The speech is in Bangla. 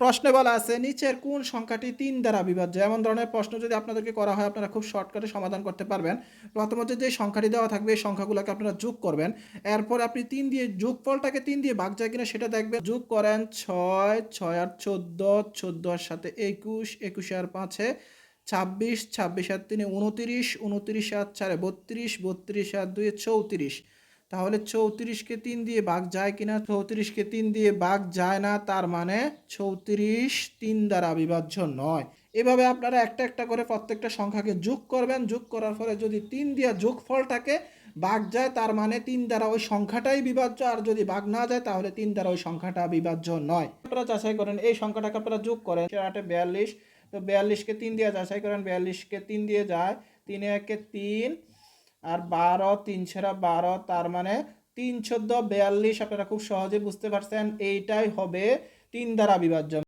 প্রশ্নে বলা আছে, নিচের কোন সংখ্যাটি তিন দ্বারা বিভাজ্য এমন ধরনের প্রশ্ন যদি আপনাদেরকে করা হয়, আপনারা খুব শর্টকাটে সমাধান করতে পারবেন। প্রথমত যে সংখ্যাটি দেওয়া থাকবে, এই সংখ্যাগুলোকে আপনারা যোগ করবেন। এরপর আপনি তিন দিয়ে, যোগফলটাকে তিন দিয়ে ভাগ যায় কিনা সেটা দেখবেন। যোগ করেন ছয় ছয় আর চোদ্দ চোদ্দ আর সাথে একুশ, একুশে আর পাঁচে ছাব্বিশ ছাব্বিশ আর তিনে উনতিরিশ উনতিরিশ আর চারে বত্রিশ বত্রিশ আর দুয়ে চৌত্রিশ। তাহলে চৌত্রিশকে তিন দিয়ে ভাগ যায় কিনা? চৌত্রিশকে তিন দিয়ে ভাগ যায় না, তার মানে চৌত্রিশ তিন দ্বারা বিভাজ্য নয়। এভাবে আপনারা একটা একটা করে প্রত্যেকটা সংখ্যাকে যোগ করবেন। যোগ করার ফলে যদি তিন দিয়ে যোগফলটাকে ভাগ যায়, তার মানে তিন দ্বারা ওই সংখ্যাটাই বিভাজ্য। আর যদি ভাগ না যায়, তাহলে তিন দ্বারা ওই সংখ্যাটা বিভাজ্য নয়। আপনারা যাচাই করেন, এই সংখ্যাটাকে আপনারা যোগ করেন। আটে বিয়াল্লিশ, তো বিয়াল্লিশকে তিন দিয়ে যাচাই করেন। বিয়াল্লিশকে তিন দিয়ে যায়, তিনে একে তিন আর বারো তিন সেরা বারো, তার মানে তিন চোদ্দ, বিয়াল্লিশ, আপনারা খুব সহজে বুঝতে পারছেন, এইটাই হবে তিন দ্বারা বিভাজ্য।